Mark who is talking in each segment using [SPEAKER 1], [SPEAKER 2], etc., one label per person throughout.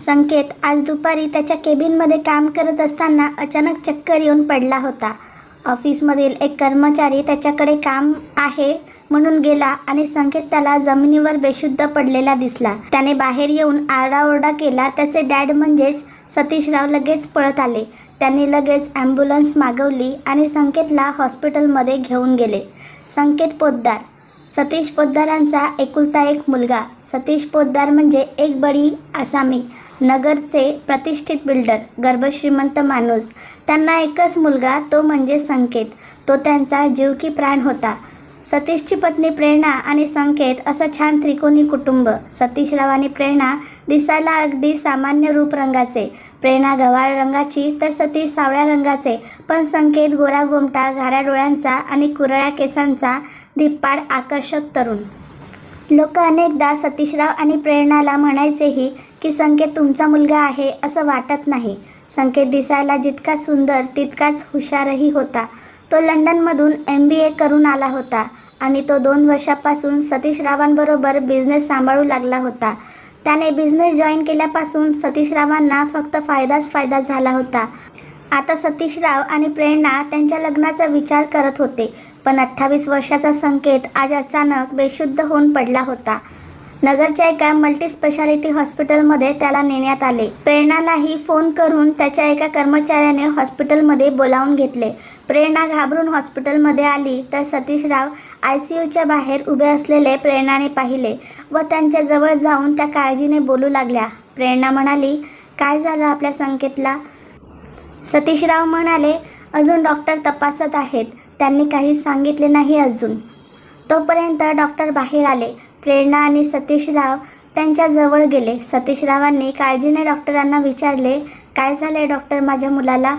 [SPEAKER 1] संकेत आज दुपारी त्याच्या केबिनमध्ये काम करत असताना अचानक चक्कर येऊन पडला होता. ऑफिसमधील एक कर्मचारी त्याच्याकडे काम आहे म्हणून गेला आणि संकेत त्याला जमिनीवर बेशुद्ध पडलेला दिसला. त्याने बाहेर येऊन आरडाओरडा केला. त्याचे डॅड म्हणजेच सतीशराव लगेच पळत आले. त्यांनी लगेच ॲम्ब्युलन्स मागवली आणि संकेतला हॉस्पिटलमध्ये घेऊन गेले. संकेत पोद्दार सतीश पोद्दारांचा एकुलता एक मुलगा. सतीश पोद्दार म्हणजे एक बडी आसामी. नगरचे प्रतिष्ठित बिल्डर गर्भश्रीमंत माणूस. त्यांना एकच मुलगा तो म्हणजे संकेत. तो त्यांचा जीव की प्राण होता. सतीशची पत्नी प्रेरणा आणि संकेत असं छान त्रिकोणी कुटुंब. सतीशराव आणि प्रेरणा दिसायला अगदी सामान्य रूप रंगाचे. प्रेरणा गव्हाळ रंगाची तर सतीश सावळ्या रंगाचे. पण संकेत गोरा गोमटा घाऱ्या डोळ्यांचा आणि कुरळ्या केसांचा धिप्पाड आकर्षक तरुण. लोक अनेकदा सतीशराव आणि प्रेरणाला म्हणायचेही की संकेत तुमचा मुलगा आहे असं वाटत नाही. संकेत दिसायला जितका सुंदर तितकाच हुशारही होता. तो लंडनमधून एम बी ए करून आला होता आणि तो दोन वर्षापासून सतीशरावांबरोबर बिझनेस सांभाळू लागला होता. त्याने बिझनेस जॉईन केल्यापासून सतीशरावांना फक्त फायदाच फायदा झाला होता. आता सतीशराव आणि प्रेरणा त्यांच्या लग्नाचा विचार करत होते पण अठ्ठावीस वर्षाचा संकेत आज अचानक बेशुद्ध होऊन पडला होता. नगरच्या एका मल्टी स्पेशालिटी हॉस्पिटलमध्ये त्याला नेण्यात आले. प्रेरणालाही फोन करून त्याच्या एका कर्मचाऱ्याने हॉस्पिटलमध्ये बोलावून घेतले. प्रेरणा घाबरून हॉस्पिटलमध्ये आली तर सतीशराव आय सी यूच्या बाहेर उभे असलेले प्रेरणाने पाहिले व त्यांच्या जवळ जाऊन त्या काळजीने बोलू लागल्या. प्रेरणा म्हणाली काय झालं आपल्या संकेतला? सतीशराव म्हणाले अजून डॉक्टर तपासत आहेत. त्यांनी काही सांगितले नाही अजून. तोपर्यंत डॉक्टर बाहेर आले. प्रेरणा आणि सतीशराव त्यांच्याजवळ गेले. सतीशरावांनी काळजीने डॉक्टरांना विचारले काय झाले डॉक्टर माझ्या मुलाला?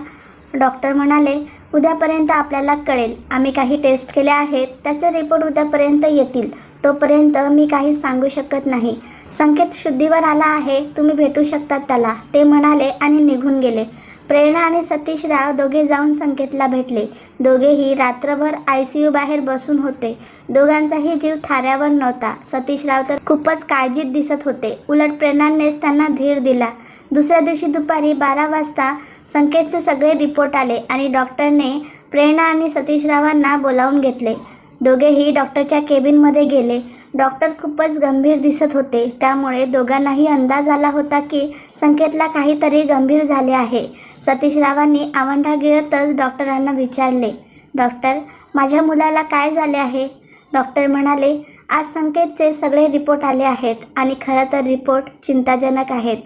[SPEAKER 1] डॉक्टर म्हणाले उद्यापर्यंत आपल्याला कळेल. आम्ही काही टेस्ट केले आहेत त्याचे रिपोर्ट उद्यापर्यंत येतील. तोपर्यंत मी काही सांगू शकत नाही. संकेत शुद्धीवर आला आहे तुम्ही भेटू शकतात त्याला. ते म्हणाले आणि निघून गेले. प्रेरणा आणि सतीशराव दोघे जाऊन संकेतला भेटले. दोघेही रात्रभर आय सी यू बाहेर बसून होते. दोघांचाही जीव थाऱ्यावर नव्हता. सतीशराव तर खूपच काळजीत दिसत होते. उलट प्रेरणानेच त्यांना धीर दिला. दुसऱ्या दिवशी दुपारी बारा वाजता संकेतचे सगळे रिपोर्ट आले आणि डॉक्टरने प्रेरणा आणि सतीशरावांना बोलावून घेतले. दोघेही डॉक्टरच्या केबिनमध्ये गेले. डॉक्टर खूपच गंभीर दिसत होते. त्यामुळे दोघांनाही अंदाज आला होता की संकेतला काहीतरी गंभीर झाले आहे. सतीशरावांनी आवंढा गिळतच डॉक्टरांना विचारले डॉक्टर माझ्या मुलाला काय झाले आहे? डॉक्टर म्हणाले आज संकेतचे सगळे रिपोर्ट आले आहेत आणि खरं तर रिपोर्ट चिंताजनक आहेत.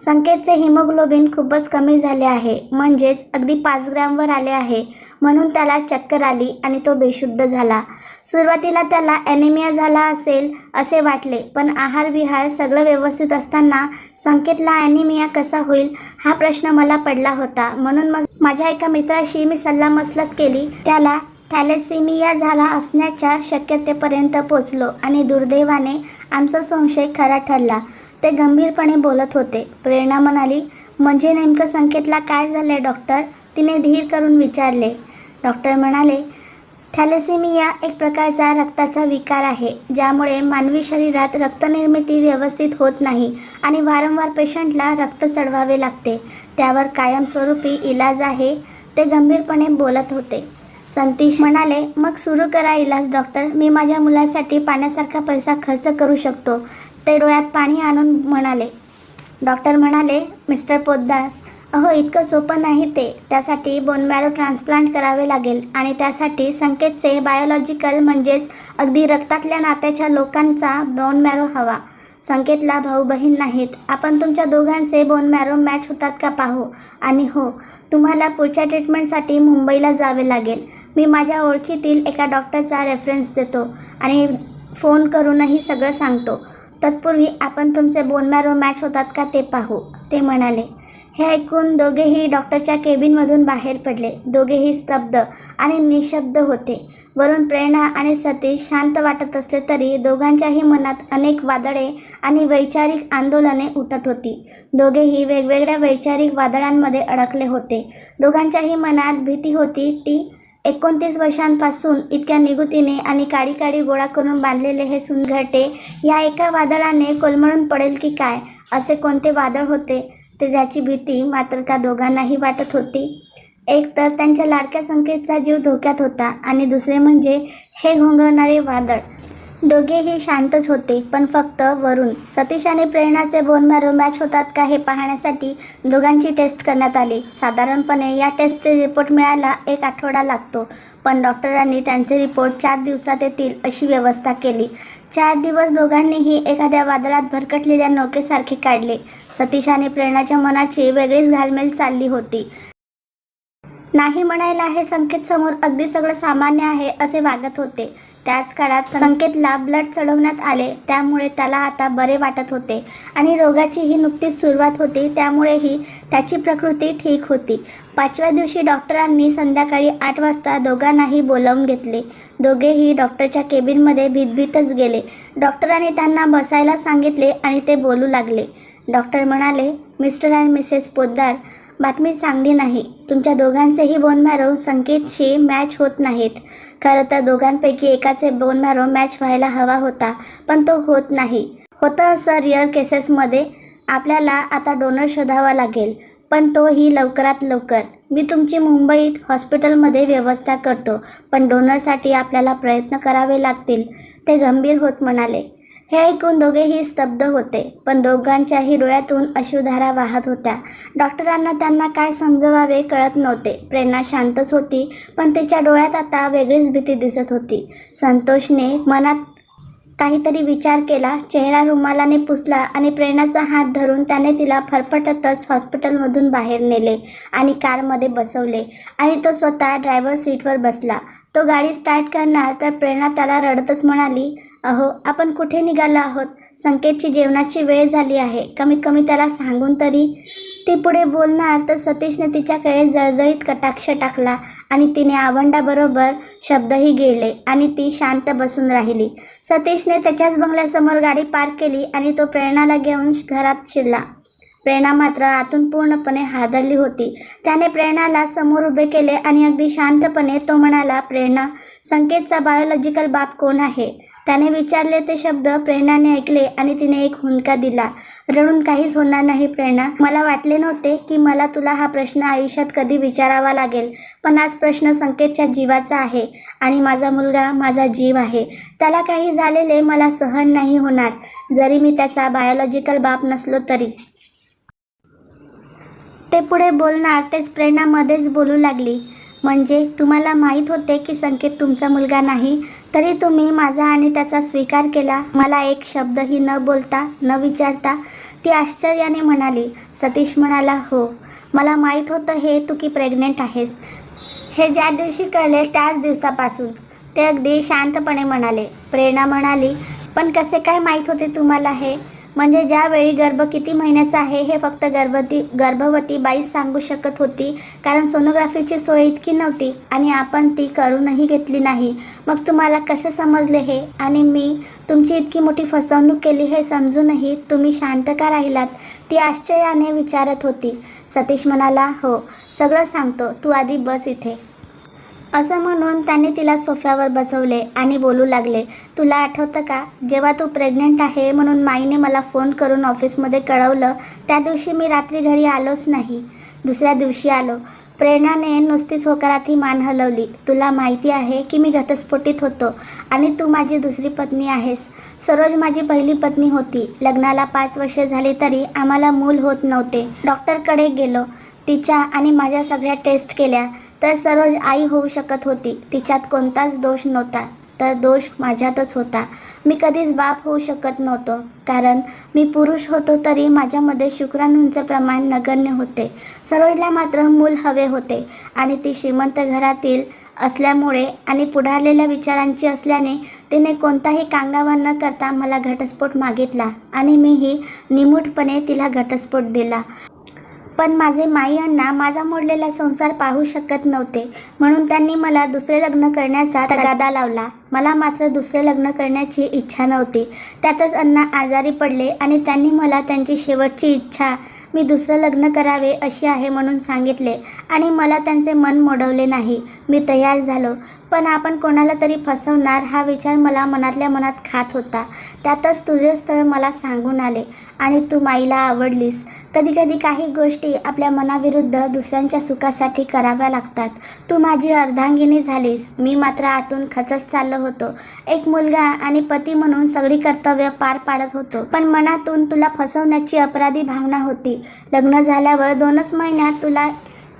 [SPEAKER 1] संकेतचे हिमोग्लोबिन खूपच कमी झाले आहे. म्हणजेच अगदी पाच ग्रॅमवर आले आहे. म्हणून त्याला चक्कर आली आणि तो बेशुद्ध झाला. सुरुवातीला त्याला ॲनिमिया झाला असेल असे वाटले पण आहार विहार सगळं व्यवस्थित असताना संकेतला ॲनिमिया कसा होईल हा प्रश्न मला पडला होता. म्हणून मग माझ्या एका मित्राशी मी सल्लामसलत केली. त्याला थॅलेसिमिया झाला असण्याच्या शक्यतेपर्यंत पोचलो आणि दुर्दैवाने आमचा संशय खरा ठरला. ते गंभीरपणे बोलत होते. प्रेरणा म्हणाली म्हणजे नेमकं संकेतला काय झालं डॉक्टर? तिने धीर करून विचारले. डॉक्टर म्हणाले थॅलेसिमिया एक प्रकारचा रक्ताचा विकार आहे ज्यामुळे मानवी शरीरात रक्तनिर्मिती व्यवस्थित होत नाही आणि वारंवार पेशंटला रक्त चढवावे लागते. त्यावर कायमस्वरूपी इलाज आहे ते गंभीरपणे बोलत होते. संतीश म्हणाले मग सुरू करा इलाज डॉक्टर. मी माझ्या मुलासाठी पाण्यासारखा पैसा खर्च करू शकतो. ते डोळ्यात पाणी आणून म्हणाले. डॉक्टर म्हणाले मिस्टर पोद्दार अहो इतकं सोपं नाही ते. त्यासाठी बोनमॅरो ट्रान्सप्लांट करावे लागेल आणि त्यासाठी संकेतचे बायोलॉजिकल म्हणजेच अगदी रक्तातल्या नात्याच्या लोकांचा बोनमॅरो हवा. संकेतला भाऊ बहीण नाहीत. आपण तुमच्या दोघांचे बोन मॅरो मॅच होतात का पाहू? आणि हो तुम्हाला पुढच्या ट्रीटमेंटसाठी मुंबईला जावे लागेल. मी माझ्या ओळखीतील एका डॉक्टरचा रेफरन्स देतो आणि फोन करूनही सगळं सांगतो. तत्पूर्वी आपण तुमचे बोन मॅरो मॅच होतात का ते पाहू ते म्हणाले. हे ऐकून दोघेही डॉक्टरच्या केबिनमधून बाहेर पडले. दोघेही स्तब्ध आणि निशब्द होते. वरून प्रेरणा आणि सतीश शांत वाटत असले तरी दोघांच्याही मनात अनेक वादळे आणि वैचारिक आंदोलने उठत होती. दोघेही वेगवेगळ्या वैचारिक वादळांमध्ये अडकले होते. दोघांच्याही मनात भीती होती. ती एकोणतीस वर्षांपासून इतक्या निगुतीने आणि काडी काडी गोळा करून बांधलेले हे सुनघरटे या एका वादळाने कोलमळून पडेल की काय? असे कोणते वादळ होते? ते ज्याची भीती मात्र त्या दोघांनाही वाटत होती. एक तर त्यांच्या लाडक्या संकेतचा जीव धोक्यात होता आणि दुसरे म्हणजे हे घोंगवणारे वादळ. दोघेही शांतच होते पण फक्त वरून सतीश आणि प्रेरणाचे बोन मॅरो मॅच होतात का हे पाहण्यासाठी दोघांची टेस्ट करण्यात आली. साधारणपणे या टेस्टचे रिपोर्ट मिळायला एक आठवडा लागतो पण डॉक्टरांनी त्यांचे रिपोर्ट चार दिवसात येतील अशी व्यवस्था केली. चार दिवस दोघांनीही एखाद्या वादळात भरकटलेल्या नौकेसारखे काढले. सतीश आणि प्रेरणाच्या मनाची वेगळीच घालमेल चालली होती. नाही म्हणायला हे संकेत समोर अगदी सगळं सामान्य आहे असे वागत होते. त्याच काळात संकेतला ब्लड चढवण्यात आले त्यामुळे त्याला आता बरे वाटत होते आणि रोगाचीही नुकतीच सुरुवात होती त्यामुळेही त्याची प्रकृती ठीक होती. पाचव्या दिवशी डॉक्टरांनी संध्याकाळी आठ वाजता दोघांनाही बोलावून घेतले. दोघेही डॉक्टरच्या केबिनमध्ये भीतभीतच गेले. डॉक्टरांनी त्यांना बसायला सांगितले आणि ते बोलू लागले. डॉक्टर म्हणाले मिस्टर अँड मिसेस पोद्दार बातमी चांगली नाही. तुमच्या दोघांचेही बोन मॅरो संकेतशी मॅच होत नाहीत. खरं तर दोघांपैकी एकाचे बोन मॅरो मॅच व्हायला हवा होता पण तो होत नाही. होतं असं रिअर केसेसमध्ये आपल्याला आता डोनर शोधावा लागेल पण तोही लवकरात लवकर. मी तुमची मुंबईत हॉस्पिटलमध्ये व्यवस्था करतो पण डोनरसाठी आपल्याला प्रयत्न करावे लागतील ते गंभीर होत म्हणाले. हे ऐकून दोघेही स्तब्ध होते पण दोघांच्याही डोळ्यातून अश्रुधारा वाहत होत्या. डॉक्टरांना त्यांना काय समजवावे कळत नव्हते. प्रेरणा शांतच होती पण तिच्या डोळ्यात आता वेगळीच भीती दिसत होती. संतोषने मनात काहीतरी विचार केला चेहरा रुमालाने पुसला आणि प्रेरणाचा हात धरून त्याने तिला फरफटतच हॉस्पिटलमधून बाहेर नेले आणि कारमध्ये बसवले आणि तो स्वतः ड्रायव्हर सीटवर बसला. तो गाडी स्टार्ट करणार तर प्रेरणा त्याला रडतच म्हणाली अहो आपण कुठे निघालो आहोत? संकेतची जेवणाची वेळ झाली आहे. कमीत कमी त्याला सांगून तरी ती पुढे बोलणार तर सतीशने तिच्याकडे जळजळीत कटाक्ष टाकला आणि तिने आवंडाबरोबर शब्दही गिळले आणि ती शांत बसून राहिली. सतीशने त्याच्याच बंगल्यासमोर गाडी पार्क केली आणि तो प्रेरणाला घेऊन घरात शिरला. प्रेरणा मात्र आतून पूर्णपणे हादरली होती. त्याने प्रेरणाला समोर उभे केले आणि अगदी शांतपणे तो म्हणाला प्रेरणा संकेतचा बायोलॉजिकल बाप कोण आहे? त्याने विचारले ते शब्द प्रेरणाने ऐकले आणि तिने एक हुंदका दिला. रडून काहीच होणार नाही प्रेरणा. मला वाटले नव्हते की मला तुला हा प्रश्न आयुष्यात कधी विचारावा लागेल पण आज प्रश्न संकेतच्या जीवाचा आहे आणि माझा मुलगा माझा जीव आहे. त्याला काही झालेले मला सहन नाही होणार जरी मी त्याचा बायोलॉजिकल बाप नसलो तरी. ते पुढे बोलणार तेच प्रेरणामध्येच बोलू लागली. म्हणजे तुम्हाला माहीत होते की संकेत तुमचा मुलगा नाही तरी तुम्ही माझा आणि त्याचा स्वीकार केला. मला एक शब्दही न बोलता न विचारता ती आश्चर्याने म्हणाली सतीश म्हणाला हो मला माहीत होतं हे तू की प्रेग्नेंट आहेस. हे ज्या दिवशी कळले त्याच दिवसापासून. ते अगदी शांतपणे म्हणाले. प्रेरणा म्हणाली पण कसे काय माहीत होते तुम्हाला हे? म्हणजे ज्यावेळी गर्भ किती महिन्याचा आहे हे फक्त गर्भवती गर्भवती बाईच सांगू शकत होती. कारण सोनोग्राफीची सोय इतकी नव्हती आणि आपण ती करूनही घेतली नाही. मग तुम्हाला कसे समजले हे? आणि मी तुमची इतकी मोठी फसवणूक केली हे समजूनही तुम्ही शांत का राहिलात? ती आश्चर्याने विचारत होती. सतीश म्हणाला हो सगळं सांगतो. तू आधी बस इथे. असं म्हणून त्याने तिला सोफ्यावर बसवले आणि बोलू लागले तुला आठवतं का जेव्हा तू प्रेग्नंट आहे म्हणून माईने मला फोन करून ऑफिसमध्ये कळवलं त्या दिवशी मी रात्री घरी आलोच नाही. दुसऱ्या दिवशी आलो. प्रेरणाने नुसतीच होकारात ही मान हलवली. तुला माहिती आहे की मी घटस्फोटीत होतो आणि तू माझी दुसरी पत्नी आहेस. सरोज माझी पहिली पत्नी होती. लग्नाला पाच वर्षे झाली तरी आम्हाला मूल होत नव्हते. डॉक्टरकडे गेलो. तिच्या आणि माझ्या सगळ्या टेस्ट केल्या तर सरोज आई होऊ शकत होती. तिच्यात कोणताच दोष नव्हता तर दोष माझ्यातच होता. मी कधीच बाप होऊ शकत नव्हतो कारण मी पुरुष होतो तरी माझ्यामध्ये शुक्राणूंचे प्रमाण नगण्य होते. सरोजला मात्र मूल हवे होते आणि ती श्रीमंत घरातील असल्यामुळे आणि पुढारलेल्या विचारांची असल्याने तिने कोणताही कांगावा न करता मला घटस्फोट मागितला आणि मीही निमूटपणे तिला घटस्फोट दिला. पण माझे माई अण्णा माझा मोडलेला संसार पाहू शकत नव्हते. म्हणून त्यांनी मला दुसरे लग्न करण्याचा तगादा लावला. मला मात्र दुसरे लग्न करण्याची इच्छा नव्हती. त्यातच अण्णा आजारी पडले आणि त्यांनी मला त्यांची शेवटची इच्छा मी दुसरं लग्न करावे अशी आहे म्हणून सांगितले आणि मला त्यांचे मन मोडवले नाही. मी तयार झालो. पण आपण कोणाला तरी फसवणार हा विचार मला मनातल्या मनात खात होता. त्यातच तुझे स्थळ मला सांगून आले आणि तू माईला आवडलीस. कधी कधी काही गोष्टी आपल्या मनाविरुद्ध दुसऱ्यांच्या सुखासाठी कराव्या लागतात. तू माझी अर्धांगिनी झालीस. मी मात्र आतून खचत चाललो होतो. एक मुलगा आणि पती म्हणून सगळी कर्तव्य पार पाडत होतो. पण मनातून तुला फसवण्याची अपराधी भावना होती. लग्न झाल्यावर दोनच महिन्यात तुला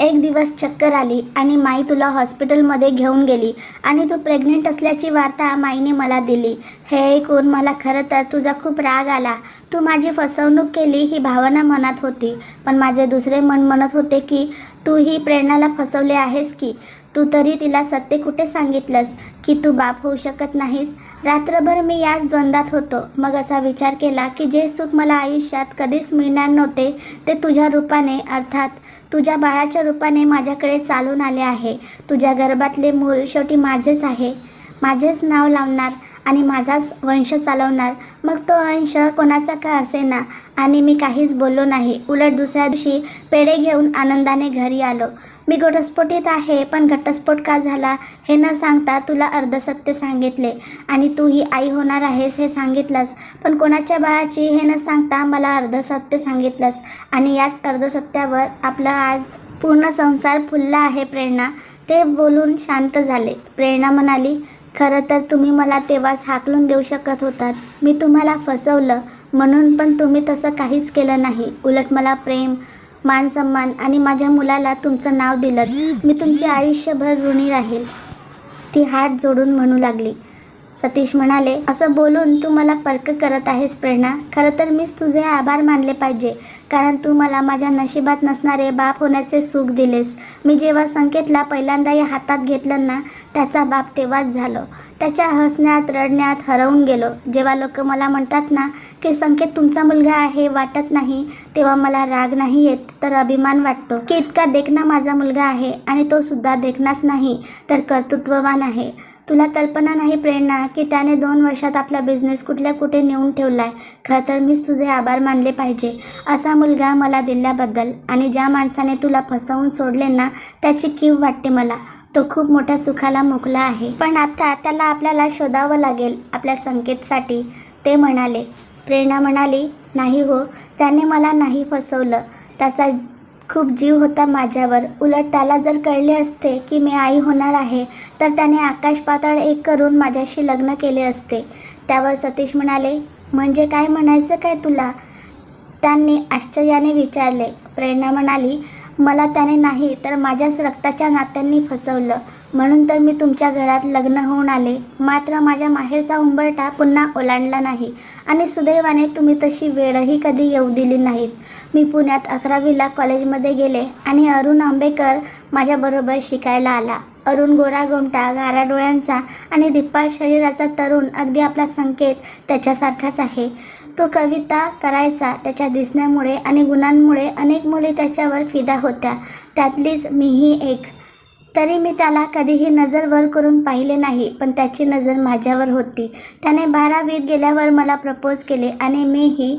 [SPEAKER 1] एक दिवस चक्कर आली आणि माई तुला हॉस्पिटलमध्ये घेऊन गेली आणि तू प्रेग्नेंट असल्याची वार्ता माईने मला दिली. हे ऐकून मला खरं तर तुझा खूप राग आला. तू माझी फसवणूक केली ही भावना मनात होती. पण माझे दुसरे मन म्हणत होते की तू ही प्रेरणाला फसवले आहेस की? तू तरी तिला सत्य कुठे सांगितलंस? की तू बाप होऊ शकत नाहीस? रात्रभर मी याच द्वंद्वात होतो. मग असा विचार केला की जे सुख मला आयुष्यात कधीच मिळणार नव्हते ते तुझ्या रूपाने अर्थात तुझ्या बाळाच्या रूपाने माझ्याकडे चालून आले आहे. तुझ्या गर्भातले मूल शेवटी माझेच आहे. माझेच नाव लावणार. आणि माझाच वंश चालवणार. मग तो अंश कोणाचा का असेना? आणि मी काहीच बोललो नाही. उलट दुसऱ्या दिवशी पेढे घेऊन आनंदाने घरी आलो. मी घटस्फोटीत आहे पण घटस्फोट का झाला हे न सांगता तुला अर्धसत्य सांगितले. आणि तू ही आई होणार आहेस हे सांगितलंस. पण कोणाच्या बाळाची हे न सांगता मला अर्धसत्य सांगितलंस. आणि याच अर्धसत्यावर आपला आज पूर्ण संसार फुलला आहे प्रेरणा. ते बोलून शांत झाले. प्रेरणा म्हणाली खरं तर तुम्ही मला तेव्हाच हाकलून देऊ शकत होतात. मी तुम्हाला फसवलं. म्हणून पण तुम्ही तसं काहीच केलं नाही. उलट मला प्रेम मान सन्मान आणि माझ्या मुलाला तुमचं नाव दिलं. मी तुमचे आयुष्यभर ऋणी राहील. ती हात जोडून म्हणू लागली. सतीश म्हणाले असं बोलून तू मला पर्क करत आहेस प्रेरणा. खरं तर मीच तुझे आभार मानले पाहिजे. कारण तू मला माझ्या नशिबात नसणारे बाप होण्याचे सुख दिलेस. मी जेव्हा संकेतला पहिल्यांदा या हातात घेतलं ना त्याचा बाप तेव्हाच झालो. त्याच्या हसण्यात रडण्यात हरवून गेलो. जेव्हा लोक मला म्हणतात ना की संकेत तुमचा मुलगा आहे वाटत नाही तेव्हा मला राग नाही येत तर अभिमान वाटतो. की इतका देखणा माझा मुलगा आहे आणि तो सुद्धा देखणाच नाही तर कर्तृत्ववान आहे. तुला कल्पना नाही प्रेरणा की त्याने दोन वर्षात आपला बिझनेस कुठल्या कुठे नेऊन ठेवला आहे खरं तर मीच तुझे आभार मानले पाहिजे. असा मुलगा मला दिल्याबद्दल आणि ज्या माणसाने तुला फसवून सोडले ना त्याची कीव वाटते मला. तो खूप मोठ्या सुखाला मोकला आहे. पण आता त्याला आपल्याला शोधावं लागेल आपल्या संकेतसाठी. ते म्हणाले. प्रेरणा म्हणाली नाही हो त्याने मला नाही फसवलं. त्याचा खूप जीव होता माझ्यावर. उलट त्याला जर कळले असते की मी आई होणार आहे तर त्याने आकाश पाताळ एक करून माझ्याशी लग्न केले असते. त्यावर सतीश म्हणाले म्हणजे काय म्हणायचं काय तुला? त्यांनी आश्चर्याने विचारले. प्रेरणा म्हणाली मला त्याने नाही तर माझ्याच रक्ताच्या नात्यांनी फसवलं. म्हणून तर मी तुमच्या घरात लग्न होऊन आले. मात्र माझ्या माहेरचा उंबरठा पुन्हा ओलांडला नाही. आणि सुदैवाने तुम्ही तशी वेळही कधी येऊ दिली नाहीत. मी पुण्यात अकरावीला कॉलेजमध्ये गेले आणि अरुण आंबेकर माझ्याबरोबर शिकायला आला. अरुण गोरा गोमटा गारा डोळ्यांचा आणि दिप्पाळ शरीराचा तरुण अगदी आपला संकेत त्याच्यासारखाच आहे. तो कविता करायचा त्याच्या दिसण्यामुळे आणि गुणांमुळे अनेक मुली त्याच्यावर फिदा होत्या. त्यातलीच मीही एक. तरी मी त्याला कधीही नजर वर करून पाहिले नाही पण त्याची नजर माझ्यावर होती. त्याने बारावीत गेल्यावर मला प्रपोज केले आणि मीही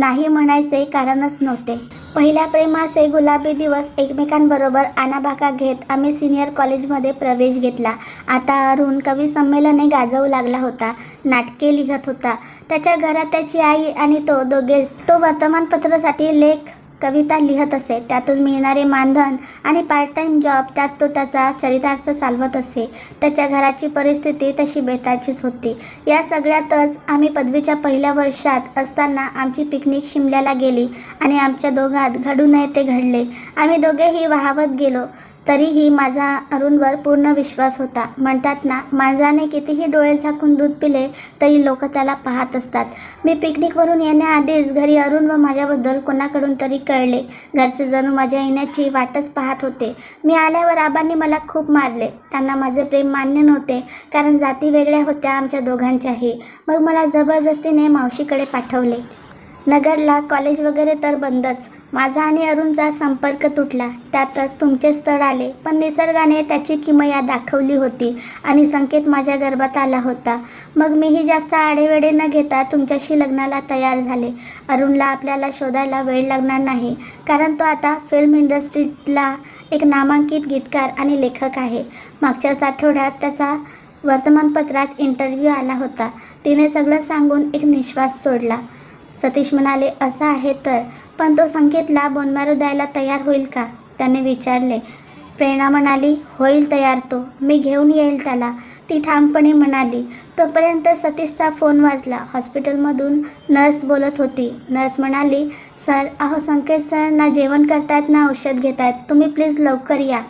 [SPEAKER 1] नाही म्हणायचे कारणच नव्हते. पहिल्या प्रेमाचे गुलाबी दिवस एकमेकांबरोबर आणाभाका घेत आम्ही सिनियर कॉलेजमध्ये प्रवेश घेतला. आता अरुण कवी संमेलने गाजवू लागला होता नाटके लिहत होता. त्याच्या घरात त्याची आई आणि तो दोघेच. तो वर्तमानपत्रासाठी लेख कविता लिहत असे. त्यातून मिळणारे मानधन आणि पार्ट टाईम जॉब त्यात तो त्याचा चरितार्थ चालवत असे. त्याच्या घराची परिस्थिती तशी बेताचीच होती. या सगळ्यातच आम्ही पदवीच्या पहिल्या वर्षात असताना आमची पिकनिक शिमल्याला गेली आणि आमच्या दोघात घडू नये ते घडले. आम्ही दोघेही वाहवत गेलो. तरीही माझा अरुणवर पूर्ण विश्वास होता. म्हणतात ना मांजराने कितीही डोळे झाकून दूध पिले तरी लोक त्याला पाहत असतात. मी पिकनिकवरून येण्याआधीच घरी अरुण व माझ्याबद्दल कोणाकडून तरी कळले. घरचे जणू माझ्या येण्याची वाटच पाहत होते. मी आल्यावर आबांनी मला खूप मारले. त्यांना माझे प्रेम मान्य नव्हते कारण जाती वेगळ्या होत्या आमच्या दोघांच्याही. मग मला जबरदस्तीने मावशीकडे पाठवले. नगरला कॉलेज वगैरे तर बंदच. माझा आणि अरुणचा संपर्क तुटला. त्यातच तुमचे स्थळ आले. पण निसर्गाने त्याची किमया दाखवली होती आणि संकेत माझ्या गर्भात आला होता. मग मीही जास्त आडेवेडे न घेता तुमच्याशी लग्नाला तयार झाले. अरुणला आपल्याला शोधायला वेळ लागणार नाही. कारण तो आता फिल्म इंडस्ट्रीतला एक नामांकित गीतकार आणि लेखक आहे. मागच्याच आठवड्यात त्याचा वर्तमानपत्रात इंटरव्ह्यू आला होता. तिने सगळं सांगून एक निश्वास सोडला. सतीश म्हणाले असं आहे तर. पण तो संकेतला बोनमारू द्यायला तयार होईल का? त्याने विचारले. प्रेरणा म्हणाली होईल तयार तो. मी घेऊन येईल त्याला. ती ठामपणे म्हणाली तोपर्यंत सतीशचा फोन वाजला. हॉस्पिटलमधून नर्स बोलत होती. नर्स म्हणाली सर अहो संकेत सर ना जेवण करतायत ना औषध घेत आहेत तुम्ही प्लीज लवकर या.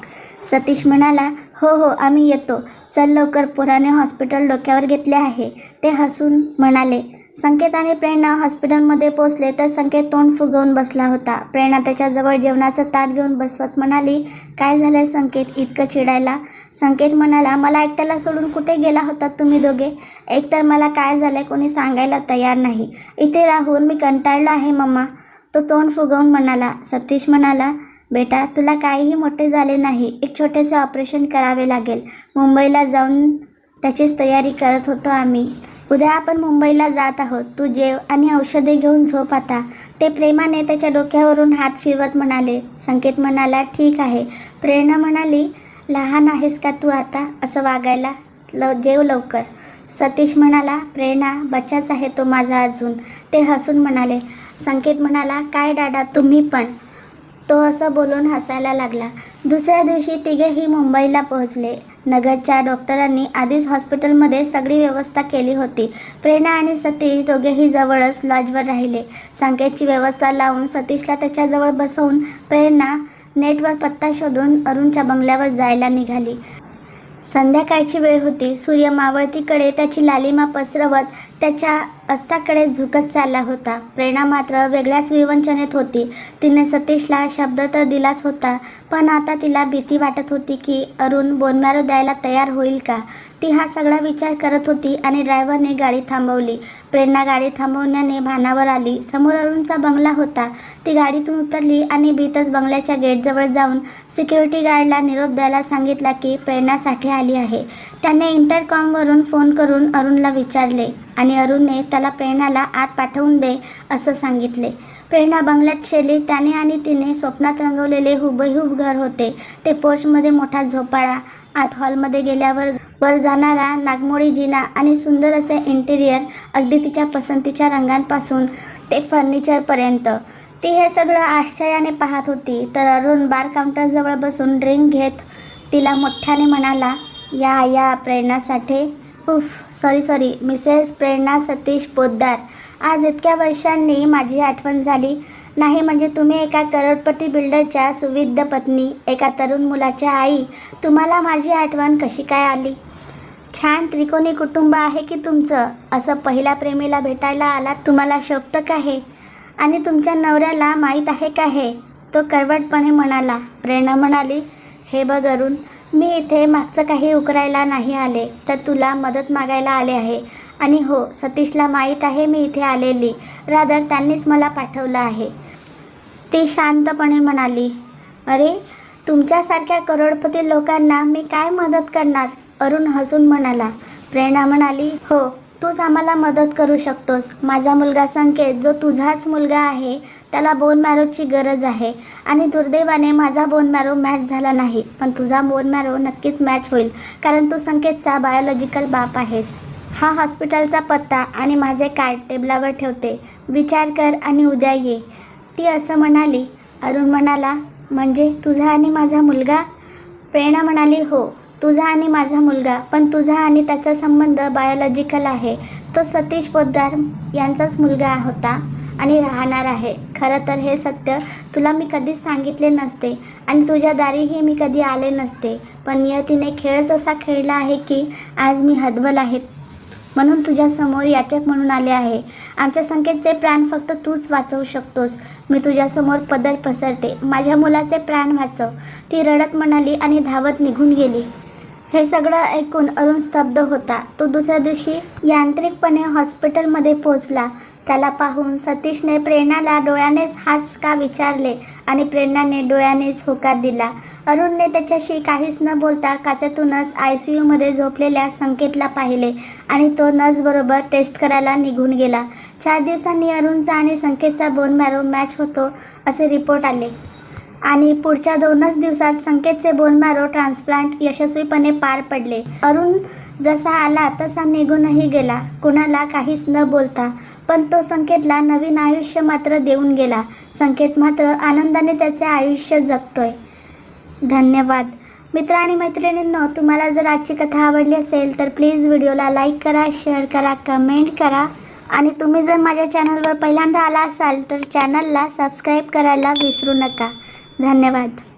[SPEAKER 1] सतीश म्हणाला हो हो आम्ही येतो. चल लवकर. पुराने हॉस्पिटल डोक्यावर घेतले आहे. ते हसून म्हणाले संकेत आणि प्रेरणा हॉस्पिटलमध्ये पोचले तर संकेत तोंड फुगवून बसला होता. प्रेरणा त्याच्याजवळ जेवणाचं ताट घेऊन बसवत म्हणाली काय झालं संकेत? इतकं चिडायला? संकेत म्हणाला मला एकट्याला सोडून कुठे गेला होता तुम्ही दोघे? एकतर मला काय झालं कोणी सांगायला तयार नाही. इथे राहून मी कंटाळलो आहे मम्मा. तो तोंड फुगवून म्हणाला सतीश म्हणाला बेटा तुला काहीही मोठे झाले नाही. एक छोटेसे ऑपरेशन करावे लागेल. मुंबईला जाऊन त्याचीच तयारी करत होतो आम्ही. उद्या आपण मुंबईला जात आहोत. तू जेव आणि औषधे घेऊन झोप आता. ते प्रेमाने त्याच्या डोक्यावरून हात फिरवत म्हणाले संकेत म्हणाला ठीक आहे. प्रेरणा म्हणाली लहान आहेस का तू आता? असं वागायला लव जेव लवकर. सतीश म्हणाला प्रेरणा बच्चाच आहे तो माझा अजून. ते हसून म्हणाले संकेत म्हणाला काय डाडा तुम्ही पण. तो असं बोलून हसायला लागला. दुसऱ्या दिवशी तिघेही मुंबईला पोहोचले. नगरच्या डॉक्टरांनी आधीच हॉस्पिटलमध्ये सगळी व्यवस्था केली होती. प्रेरणा आणि सतीश दोघेही जवळच लॉजवर राहिले. संकेतची व्यवस्था लावून सतीशला त्याच्याजवळ बसवून प्रेरणा नेटवर पत्ता शोधून अरुणच्या बंगल्यावर जायला निघाली. संध्याकाळची वेळ होती. सूर्य मावळतीकडे त्याची लालिमा पसरवत त्याच्या अस्ताकडे झुकत चालला होता. प्रेरणा मात्र वेगळ्याच विवंचनेत होती. तिने सतीशला शब्द तर दिलाच होता पण आता तिला भीती वाटत होती की अरुण बोनमॅरो द्यायला तयार होईल का? ती हा सगळा विचार करत होती आणि ड्रायव्हरने गाडी थांबवली. प्रेरणा गाडी थांबवण्याने भानावर आली. समोर अरुणचा बंगला होता. ती गाडीतून उतरली आणि भीतच बंगल्याच्या गेटजवळ जाऊन सिक्युरिटी गार्डला निरोप द्यायला सांगितला की प्रेरणासाठी आली आहे. त्याने इंटरकॉमवरून फोन करून अरुणला विचारले आणि अरुणने त्याला प्रेरणाला आत पाठवून दे असं सांगितले. प्रेरणा बंगल्यात शेली त्याने आणि तिने स्वप्नात रंगवलेले हुबेहूब घर होते. ते पोर्चमध्ये मोठा झोपाळा आत हॉलमध्ये गेल्यावर वर जाणारा नागमोडी जिना आणि सुंदर असे इंटेरियर अगदी तिच्या पसंतीच्या रंगांपासून ते फर्निचरपर्यंत. ती हे सगळं आश्चर्याने पाहत होती. तर अरुण बार काउंटरजवळ बसून ड्रिंक घेत तिला मोठ्याने म्हणाला या या प्रेरणासाठी उफ sorry sorry Mrs Prerna Satish Poddar आज इतक्या वर्षांनी माझी आठवण झाली. नाही म्हणजे तुम्ही एका करोडपती बिल्डरच्या सुविध पत्नी एका तरुण मुलाच्या आई तुम्हाला माझी आठवण कशी काय आली? छान त्रिकोणी कुटुंब आहे की तुमचं? असं पहिल्या प्रेमीला भेटायला आलात तुम्हाला शोभतं का हे? आणि तुमच्या नवऱ्याला माहीत आहे का हे? तो कळवटपणे म्हणाला. प्रेरणा म्हणाली हे बघ अरुण मी इथे मागचं काही उकरायला नाही आले तर तुला मदत मागायला आले आहे. आणि हो सतीशला माहीत आहे मी इथे आलेली. रादर त्यांनीच मला पाठवलं आहे. ती शांतपणे म्हणाली अरे तुमच्यासारख्या करोडपती लोकांना मी काय मदत करणार? अरुण हसून म्हणाला. प्रेरणा म्हणाली हो तूच आम्हाला मदत करू शकतोस. माझा मुलगा संकेत जो तुझाच मुलगा आहे त्याला बोन मॅरोची गरज आहे आणि दुर्दैवाने माझा बोन मॅरो मॅच झाला नाही. पण तुझा बोन मॅरो नक्कीच मॅच होईल कारण तू संकेतचा बायोलॉजिकल बाप आहेस. हा हॉस्पिटलचा पत्ता आणि माझे कार्ड टेबलावर ठेवते. विचार कर आणि उद्या ये. ती असं म्हणाली. अरुण म्हणाला म्हणजे तुझा आणि माझा मुलगा? प्रेरणा म्हणाली हो. तुझा आणि माझा मुलगा पण तुझा आणि त्याचा संबंध बायोलॉजिकल आहे. तो सतीश पोद्दार यांचाच मुलगा होता आणि राहणार आहे. खरं तर हे सत्य तुला मी कधीच सांगितले नसते आणि तुझ्या दारीही मी कधी आले नसते. पण नियतीने खेळच असा खेळला आहे की आज मी हतबल आहे. म्हणून तुझ्यासमोर याचक म्हणून आले आहे. आमच्या संकेतचे प्राण फक्त तूच वाचवू शकतोस. मी तुझ्यासमोर पदर पसरते. माझ्या मुलाचे प्राण वाचव. ती रडत म्हणाली आणि धावत निघून गेली. हे सगळं ऐकून अरुण स्तब्ध होता. तो दुसऱ्या दिवशी यांत्रिकपणे हॉस्पिटलमध्ये पोहोचला. त्याला पाहून सतीशने प्रेरणाला डोळ्यानेच हाच का विचारले आणि प्रेरणाने डोळ्यानेच होकार दिला. अरुणने त्याच्याशी काहीच न बोलता काचातूनच आय सी यूमध्ये झोपलेल्या संकेतला पाहिले आणि तो नर्सबरोबर टेस्ट करायला निघून गेला. चार दिवसांनी अरुणचा आणि संकेतचा बोन मॅरो मॅच होतो असे रिपोर्ट आले. आणि पुढच्या दोनच दिवसात संकेतचे बोनमॅरो ट्रान्सप्लांट यशस्वीपणे पार पडले. अरुण जसा आला तसा निघूनही गेला. कुणाला काहीच न बोलता. पण तो संकेतला नवीन आयुष्य मात्र देऊन गेला. संकेत मात्र आनंदाने त्याचे आयुष्य जगतोय. धन्यवाद. मित्र आणि मैत्रिणींनो तुम्हाला जर आजची कथा आवडली असेल तर प्लीज व्हिडिओला लाईक करा शेअर करा कमेंट करा. आणि तुम्ही जर माझ्या चॅनलवर पहिल्यांदा आला असाल तर चॅनलला सबस्क्राईब करायला विसरू नका. धन्यवाद.